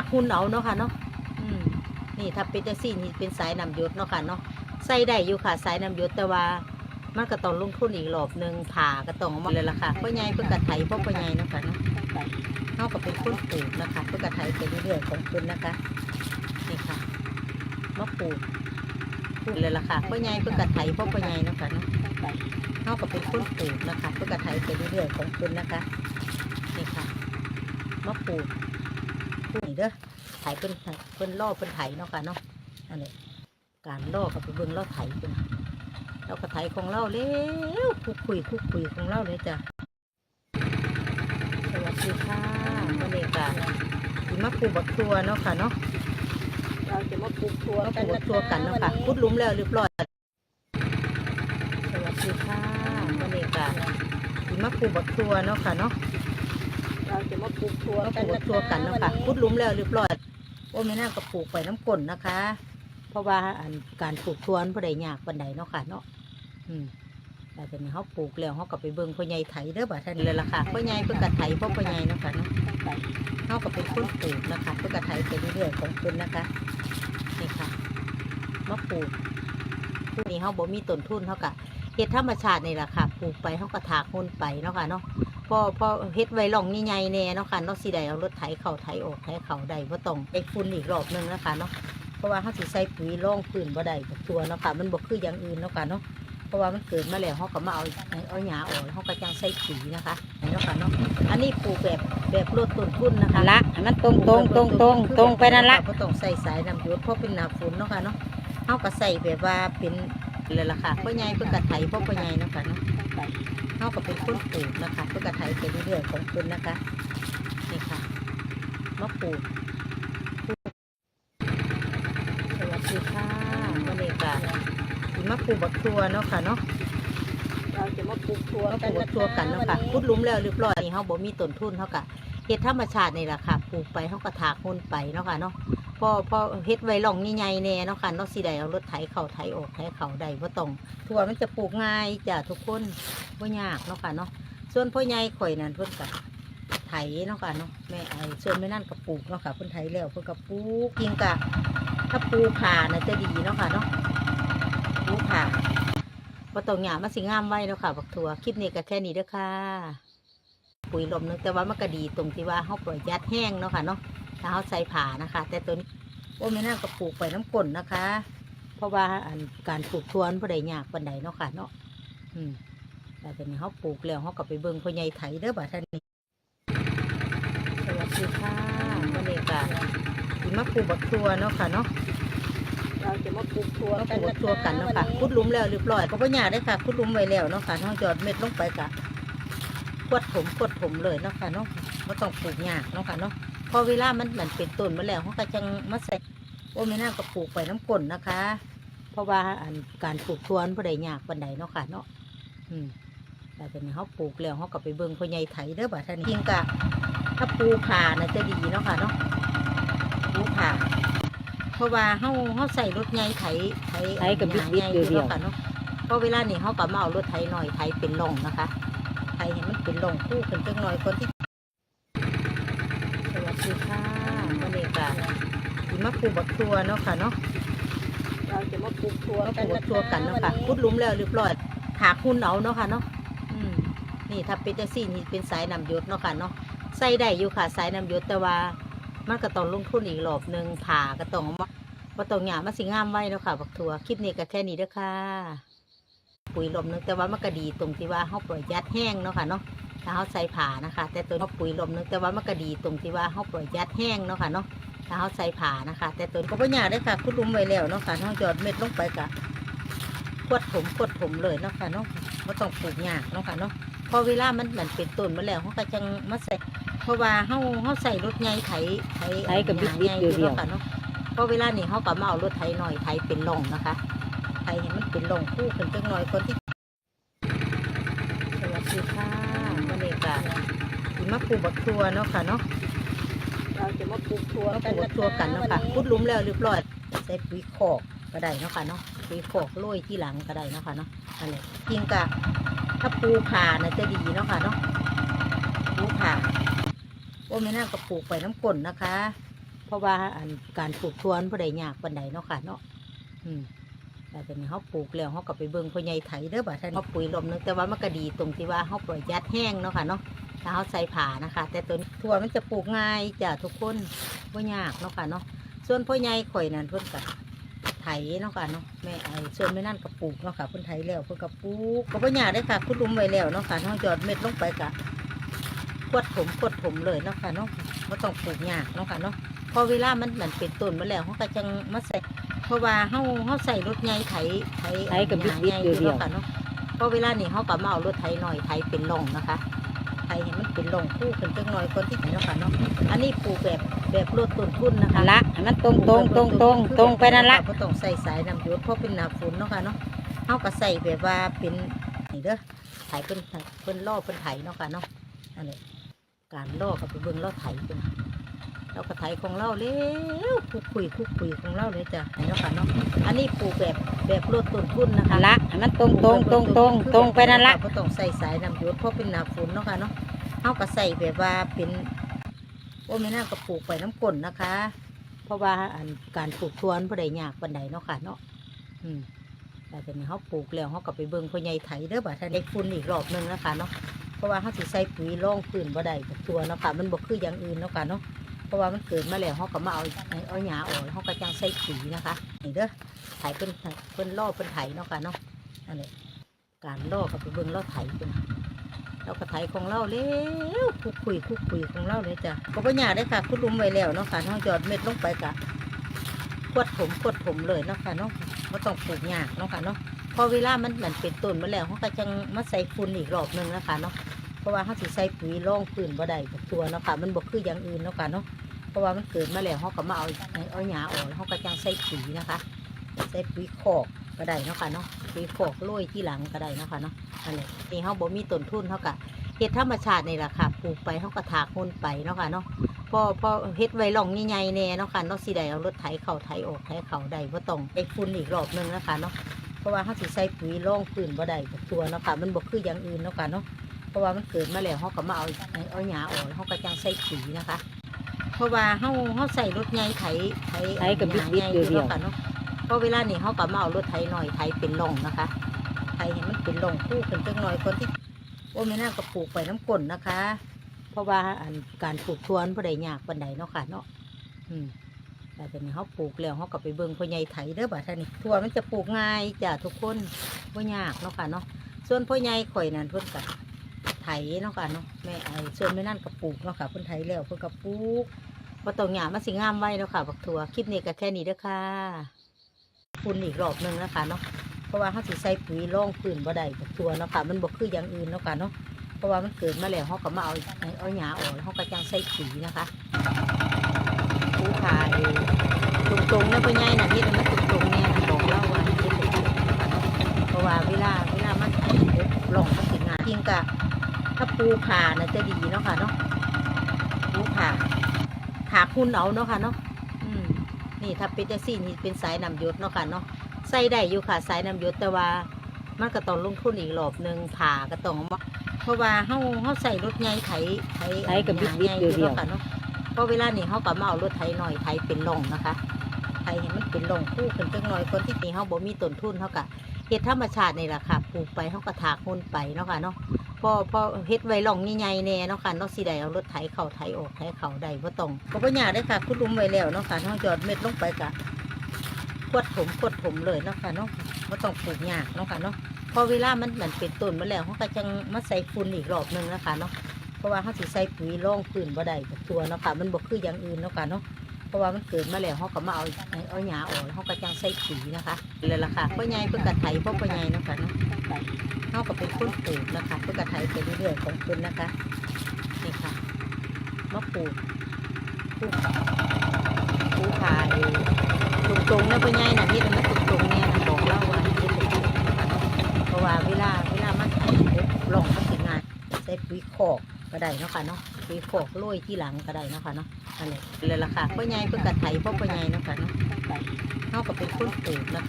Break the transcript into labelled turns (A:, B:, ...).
A: ากหุ้นเอาเนาะค่ะเนาะอืมนี่ถ้าเป็นจังซี่นี่เป็นสายนำยศเนาะค่ะเนาะใส่ได้อยู่ค่ะสายนำยศแต่ว่ามันก็ต้องลงทุนอีกรอบหนึงผ่าก็ต้องมาเลยล่ะค่ะพ่อใหญ่เพื่อกระไถพ่อพ่อใหญ่เนาะค่ะเนาะเท่ากับเป็นคนปลูกนะคะเพื่อกระไถไปเรื่อยๆของคุณนะคะนี่ค่ะมาปลูกปลูกเลยล่ะค่ะพ่อใหญ่เพื่อกระไถพ่อพ่อใหญ่เนาะค่ะเนาะเท่ากับเป็นคนปลูกนะคะเพื่อกระไถไปเรื่อยๆของคุณนะคะนี่ค่ะมาปลูกปลูก นี่เด้อไถเป็นเป็นล่อเป็นไถเนาะค่ะเนาะอันนี้การล่อกับไปเบิ่งล่อไถเป็นเราก็ไถของเราเร็วคุกคุยคุกคุยของเราเลยจ้ะสวัสดีค่ะวันนี้ก็สิมาปลูกบักทัวเนาะค่ะเนาะ
B: เราจะมาปลูกถั่ว
A: มาป
B: กั
A: ลู
B: น
A: กบักทัวกันเนาะค่ะพุดหลุมแล้วเรียบร้อยสวัสดีค่ะวันนี้ก็สิมาปลูกบักทัวเนาะค่ะเนาะ
B: เราจะมาปลูกถั่ว
A: มาปลูกบักทัวกันเนาะค่ะพุดหลุมแล้วเรียบร้อยโอ้ไม่น่าก็ปลูกไปน้ำกลนนะคะ เพราะว่าอันการปลูกทวนพอได้ยากปันใดเนาะค่ะเนาะอืมแต่ตอนนี้เขาปลูกแล้วเขาก็ไปเบิ่งพ่อใหญ่ไถเด้อบ่าท่านเลยล่ะค่ะพ่อใหญ่เพิ่นก็ไถพ่อพ่อใหญ่เนาะค่ะเนาะเขาก็เป็นคนปลูกนะคะเพิ่นก็ไถไปเรื่อยๆของเพิ่นนะคะนี่ค่ะมาปลูกปลูกนี่เขาบ่มีต้นทุนเขาก็เฮ็ดธรรมชาตินี่แหละค่ะปลูกไปเขาก็ถากหุ่นไปเนาะค่ะเนาะ พอพอเฮ็ดไว้ร่องใหญ่ๆแน่เนาะค่ะเนาะสิได้เอารถไถเข้าไถออกไถเข้าได้บ่ต้องไปฝุ่นอีกรอบหนึงนะคะเนาะเพราะว่าเขาสิใส่ปุ๋ยร่องพื้นบ่ได้กับตัวเนาะค่ะมันบ่คืออย่างอื่นเนาะค่ะเนาะเพราะว่ามันเกิดมาแล้วเขาก็มาเอาเอาหญ้าออกแล้วเขาก็จังใส่ปุ๋ยนะคะเห็นแล้วค่ะเนาะอันนี้ปลูกแบบแบบลดต้นทุนนะคะ
B: ละให้มันตรงตรงตรงตรงตรงไปนั่นละ
A: ก็ต้องใส่สายน้ำหยศเพราะเป็นหนาฝนเนาะค่ะเนาะเขาก็ใส่แบบว่าเป็น เลยล่ะค่ะพ่อใหญ่เพื่อกระไถพ่อพ่อใหญ่เนาะค่ะเนาะเขาก็เป็นคนปลูกนะคะเพื่อกระไถไปเรื่อยๆของคุณนะคะนี่ค่ะมาปลูกสวัสดีค่ะวันนี้ก็สิมาปลูกบักทัวเนาะค่ะเนาะ
B: เราจะมาปลูกถั่ว
A: เราปลูกตัวกันเนาะค่ะพุดหลุมแล้วเรียบร้อยนี่เขาบ่มีต้นทุนเขาก็เฮ็ดธรรมชาตินี่แหละค่ะปลูกไปเขาก็ถากหุ่นไปเนาะค่ะเนาะ พอพอเฮ็ดไว้ร่องใหญ่ๆแน่เนาะค่ะเนาะสิได้เอารถไถเข้าไถออกไถเข้าได้บ่ต้องทั่วมันจะปลูกง่ายจ้ะทุกคนบ่ยากเนาะค่ะเนาะส่วนพ่อใหญ่ข่อยนั่นเพิ่นก็ไถเนาะค่ะเนาะแม่ไอ้ส่วนแม่นั่นก็ปลูกเนาะค่ะเพิ่นไถแล้วเพิ่นก็ปลูกจริงกะถ้าปลูกผ่าน่ะจะดีเนาะค่ะเนาะปลูกผ่าบ่ต้องหยามันสิงามไว้แล้วค่ะบักถั่วคลิปนี้ก็แค่นี้เด้อค่ะปุ๋ยลมนึงแต่ว่ามันก็ดีตรงที่ว่าเฮาปล่อยยัดแห้งเนาะค่ะเนาะ ถ้าเฮาใส่ผ่านะคะ แต่ตัวนี้โอ้แม่น่าก็ปลูกไปน้ำกลนนะคะ เพราะว่าอันการปลูกทวนบ่ได้ยากปานใดเนาะค่ะเนาะอืมแต่ตอนนี้เฮาปลูกแล้วเฮาก็ไปเบิ่งพ่อใหญ่ไถเด้อบ่าท่านนี้สวัสดีค่ะวันนี้ก็สิมาปลูกบักถั่วเนาะค่ะเนาะ
B: เราจะมาปลูกถั่ว
A: เราปลูกตัวกันเนาะค่ะขุดหลุมแล้วเรียบร้อยก็บ่ยากได้อค่ะขุดหลุมไว้แล้วเนาะค่ะเนาะหยอดเม็ดลงไปกะขวดถมขวดถมเลยเนาะค่ะเนาะบ่ต้องปลูกยากเนาะค่ะเนาะ พอเวลามันมันเป็นต้นมาแล้วเขาก็จังมาใส่โอ้ไม่น่าก็ปลูกไปน้ำกลนนะคะ เพราะว่าอันการปลูกทวนบ่ได้ยากปานใดเนาะค่ะเนาะอืมแต่ตอนนี้เขาปลูกแล้วเขาก็ไปเบิ่งพ่อใหญ่ไถเด้อบ่าท่านจริงกะถ้าปลูกผ่าน่ะจะดีเนาะค่ะเนาะปลูกผ่าเพราะว่าเฮาเฮาใส่รถใหญ่ไถไถ
B: ไถกับบิ๊กบิ๊ก
A: ใหญ่
B: เดียวๆ
A: นาะค่ะเนาะเพราะเวลานี่เฮาก็มาเอารถไถหน่อยไถเป็นร่องนะคะไถให้มันเป็นร่องคู่ขึ้นจังหน่อยคนที่ ดีค่ะวันนี้ก็สิมาปลูกบักทัวเนาะค่ะเนาะ
B: เราจะมาปลูกถั่ว
A: เราปลูกบักทัวกันเนาะค่ะขุดหลุมแล้วเรียบร้อยถากหุ่นเอาเนาะค่ะเนาะอืมนี่ถ้าเป็นจังซี่นี่เป็นสายน้ำยศเนาะค่ะเนาะใส่ได้อยู่ค่ะสายน้ำยศแต่ว่ามันก็ต้องลงทุนอีกรอบหนึ่งผ่าก็ต้องมาว่าต้องหยามันสิงามไว้เนาะค่ะบักทัวคลิปนี้ก็แค่นี้เด้อค่ะปุ๋ยลมนึงแต่ว่ามันก็ดีตรงที่ว่าเขาปล่อยยัดแห้งเนาะค่ะเนาะ ถ้าเขาใส่ผ่านะคะ แต่ตัวเขาปุ๋ยลมนึงแต่ว่ามันก็ดีตรงที่ว่าเขาปล่อยยัดแห้งเนาะค่ะเนาะถ้าเขาใส่ผ่านะคะ แต่ตัวก็บ่ยากได้อค่ะคุณลุมไว้แล้วเนาะค่ะเขาหยอดเม็ดลงไปกะขวดถมขวดถมเลยเนาะค่ะเนาะไม่ต้องปลูกยากเนาะค่ะเนาะพอเวลามันมันเป็นต้นมาแล้วเขาก็จังมาใส่เพราะว่าเขาเขาใส่รถใหญ่ไถไถ
B: ไถกับบิ๊กบิ๊ก
A: ใหญ่
B: เดียวๆ
A: เนาะค่ะเนาะเพราะเวลานี่เขาก็มาเอารถไถหน่อยไถเป็นร่องนะคะไถให้มันเป็นร่องคู่ขึ้นจังหน่อยคนที่สวัสดีค่ะวั นนี้ก็สิมาปลูกบักทัวเนาะค่ะเนาะ
B: เราจะมาปลูกถั่ว
A: เราปลูกบักทัวกันเนาะค่ะขุดหลุมแล้วเรียบร้อยใส่ปุ๋ยคอกก็ได้เนาะค่ะเนาะปุ๋ยคอกโรยที่หลังก็ได้เนาะค่ะเนาะอันนี้จริงกะถ้าปูผ่าน่ะจะดีเนาะค่ะเนาะปูผ่าโอ้ไม่น่าก็ปลูกไปน้ำกลนนะคะเพเพราะว่าอันการปลูกทวนบ่ได้ยากปานใดเนาะค่ะเนาะอืม แต่เป็นเขาปลูกแล้วเขาก็ไปเบิ่งพ่อใหญ่ไถเด้อบ่าท่านเขาปุ๋ยลมนึงแต่ว่ามันก็ดีตรงที่ว่าเขาประหยัดแห้งเนาะค่ะเนาะถ้าเขาใส่ผ่านะคะ แต่ต้นทั่วมันจะปลูกง่ายจ้ะทุกคนบ่ยากเนาะค่ะเนาะส่วนพ่อใหญ่ข่อยนั่นเพิ่นก็ไถเนาะค่ะเนาะแม่ไอ้ส่วนแม่นั่นก็ปลูกเนาะค่ะเพิ่นไถแล้วเพิ่นก็ปลูกก็บ่ยากเด้ค่ะคุดหลุมไว้แล้วเนาะค่ะเฮาหยอดเม็ดลงไปก็ขวดถมขวดถมเลยเนาะค่ะเนาะบ่ต้องปลูกยากเนาะค่ะเนาะ พอเวลามันมันเป็นต้นมาแล้วเขาก็จังมาใส่ เพราะว่าเขาเขาใส่รถใหญ่ไถไถ
C: ไถกับบิ๊กๆ
A: ใหญ่
C: เดียวๆ
A: นาะค่ะเนาะพอเวลานี่เขาก็มาเอารถไถหน่อยไถเป็นร่องนะคะไถให้มันเป็นร่องคู่ขึ้นจังหน่อยคนที่ไหนเนาะค่ะเนาะอันนี้ปลูกแบบแบบลดต้นทุนนะคะ
C: ละให้มันตรงตรงตรงตรงตรงไปนั่นละ
A: ก็ต้องใส่สายน้ำหยศเพราะเป็นหนาฝนเนาะค่ะเนาะเขาก็ใส่แบบว่าเป็นนี่เด้อไถเป็นเป็นล่อเป็นไถเนาะค่ะเนาะอันนี้การล่อกับไปเบิ่งล่อไถเป็น เราก็ไถของเราเร็วคุกคุยคุกคุยของเราเลยจ้ะเนาะค่ะเนาะอันนี้ปลูกแบบแบบลดต้นทุนนะคะ
C: ละให้มันตรงตรงตรงตรงตรงไปนั่นละ
A: ก็ต้องใส่สายน้ำหยศเพราะเป็นหนาฝนเนาะค่ะเนาะเขาก็ใส่แบบว่าเป็นโอ้ไม่น่าก็ปลูกไปน้ำกลนนะคะ เพราะว่าอันการปลูกทวนบ่ได้ยากปานใดเนาะค่ะเนาะอืมแต่เป็นเขาปลูกแล้วเขาก็ไปเบิ่งพ่อใหญ่ไถเด้อบ่าท่านเด็กฝุ่นอีกรอบหนึงนะคะเนาะเพราะว่าเขาสิใส่ปุ๋ยร่องพื้นบ่ได้กับตัวเนาะค่ะมันบ่คืออย่างอื่นเนาะค่ะเนาะ เพราะว่ามันเกิดมาแล้วเขาก็มาเอาเอาหญ้าออกเขาก็จังใส่ปุ๋ยนะคะนี่เด้อไถเป็นเพิ่นล่อเป็นไถเนาะค่ะเนาะอันนี้การล่อกับเบิ่งล่อไถเป็นเราก็ไถของเราเร็วคุกคุยคุกคุยของเราเลยจ้ะก็บ่ยาได้ค่ะคุดลุมไว้แล้วเนาะค่ะเขาหยอดเม็ดลงไปกะขวดถมขวดถมเลยเนาะค่ะเนาะไม่ต้องปลูกหยาเนาะค่ะเนาะพอเวลามันมันเป็นต้นมาแล้วเขาก็จังมาใส่ฝุ่นอีกรอบหนึงนะคะเนาะเพราะว่าเขาสิใส่ปุ๋ยร่องพื้นบ่ได้ตัวเนาะค่ะมันบ่คืออย่างอื่นเนาะค่ะเนาะ เพราะว่ามันเกิดมาแล้วเขาก็มาเอาเอาหญ้าออกเขาก็จังใส่ปุ๋ยนะคะ ใส่ปุ๋ยคอกก็ได้เนาะค่ะเนาะปุ๋ยคอกโรยที่หลังก็ได้เนาะค่ะเนาะอันนี้นี่เขาบ่มีต้นทุนเขาก็เฮ็ดธรรมชาตินี่แหละค่ะปลูกไปเขาก็ถากหุ่นไปเนาะค่ะเนาะพอพอเฮ็ดไว้ร่องใหญ่แน่เนาะค่ะเนาะสิได้เอารถไถเข้าไถออกไถเข้าได้บ่ต้องไปฝุ่นอีกรอบหนึงนะคะเนาะเพราะว่าเขาสิใส่ปุ๋ยร่องพื้นบ่ได้กับตัวเนาะค่ะมันบ่คืออย่างอื่นเนาะค่ะเนาะเพราะว่ามันเกิดมาแล้วเขาก็มาเอาเอาหญ้าออกเขาก็จังใส่ปุ๋ยนะคะ เพราะว่าเขาเขาใส่รถใหญ่ไถไถ
C: ไถกับ
A: หญ้า
C: บิ๊กๆ
A: ใหญ่
C: เดียวๆ
A: เนาะค่ะเนาะเพราะเวลานี่เขาก็มาเอารถไถหน่อยไถเป็นร่องนะคะไถให้มันเป็นร่องคู่ขึ้นจังหน่อยคนที่โอ้ไม่น่าก็ปลูกไปน้ำกลนนะคะ เพราะว่าอันการปลูกทวนบ่ได้ยากปานใดเนาะค่ะเนาะอืมแต่เป็นเขาปลูกแล้วเขาก็ไปเบิ่งพ่อใหญ่ไถเด้อบ่าท่านนี่ทั่วมันจะปลูกง่ายจ้ะทุกคนบ่ยากเนาะค่ะเนาะส่วนพ่อใหญ่ข่อยนั่นเพิ่นก็ไถเนาะค่ะเนาะแม่ไอ้ส่วนแม่นั่นก็ปลูกเนาะค่ะเพิ่นไถแล้วเพิ่นก็ปลูก พอตรงหยามาสิงามไว้เนาะค่ะบักถั่วคลิปนี้ก็แค่นี้เด้อค่ะฝุ่นอีกรอบหนึงนะคะเนาะเพราะว่าเขาสิใส่ปุ๋ยร่องพื้นบ่ได้บักถั่วเนาะค่ะมันบ่คืออย่างอื่นเนาะค่ะเนาะเพราะว่ามันเกิดมาแล้วเขาก็มาเอาเอาหญ้าออกแล้วเขาก็จังใส่ปุ๋ยนะคะปูขายตรงๆนะพ่อใหญ่น่ะเฮ็ดให้มันตรงๆเนี่ยบอกเล่าว่าเพราะว่าเวลาเวลามันหล่องมันสิงานจริงกะถ้าปูผ่าน่ะจะดีเนาะค่ะเนาะปูผ่า ผ่าคุณเอาเนาะค่ะเนาะอืมนี่ถ้าเป็นจังซี่นี่เป็นสายน้ำหยศเนาะค่ะเนาะใส่ได้อยู่ค่ะสายน้ำหยศแต่ว่ามันก็ต้องลงทุนอีกรอบหนึ่งผ่าก็ต้องเอามาเพราะว่าเฮาเฮาใส่รถใหญ่ไถไถ
C: ไถกับ
A: หญ้า
C: บิ๊กๆ
A: ใหญ่
C: เดียวๆ
A: เนาะค่ะเนาะเพราะเวลานี่เฮาก็มาเอารถไถหน่อยไถเป็นร่องนะคะไถให้มันเป็นร่องคู่ขึ้นจังหน่อยคนที่นี่เฮาบ่มีต้นทุนเฮาก็เฮ็ดธรรมชาตินี่แหละค่ะปลูกไปเฮาก็ถากหุ่นไปเนาะค่ะเนาะ พอพอเฮ็ดไว้ร่องใหญ่แน่เนาะค่ะเนาะสิได้เอารถไถเข้าไถออกไถเข้าได้บ่ต้องก็บ่ยากได้ค่ะคุดลุมไว้แล้วเนาะค่ะเฮาหยอดเม็ดลงไปกะขวดถมขวดถมเลยเนาะค่ะเนาะบ่ต้องปลูกยากเนาะค่ะเนาะพอเวลามันมันเป็นต้นมาแล้วเฮาก็จังมาใส่ฝุ่นอีกรอบหนึงนะคะเนาะเพราะว่าเฮาสิใส่ปุ๋ยร่องพื้นบ่ได้ตัวเนาะค่ะมันบ่คืออย่างอื่นเนาะค่ะเนาะเพราะว่ามันเกิดมาแล้วเฮาก็มาเอาเอาหญ้าออกแล้วเฮาก็จังใส่ปุ๋ยนะคะเลยล่ะค่ะพ่อใหญ่เพิ่นก็ไถพ่อพ่อใหญ่เนาะค่ะเนาะ เท่ากับเป็นคนปลูกนะคะเพื่อกระไทยไปเรื่อยๆของคุณนะคะนี่ค่ะมะปลูกปลูกปลูกขายตรงๆนะพ่อใหญ่นะที่มันตรงๆเนี่ยนะบอกเล่าว่าที่ตรงๆเพราะว่าเวลาเวลามันหลองมันสิงานใส่ปุ๋ยคอกก็ได้เนาะค่ะเนาะปุ๋ยคอกโรยที่หลังก็ได้เนาะค่ะเนาะอันนี้เลยละค่ะพ่อใหญ่เพื่อกระไทยพ่อพ่อใหญ่เนาะค่ะเนาะเท่ากับเป็นคนปลูกนะคะ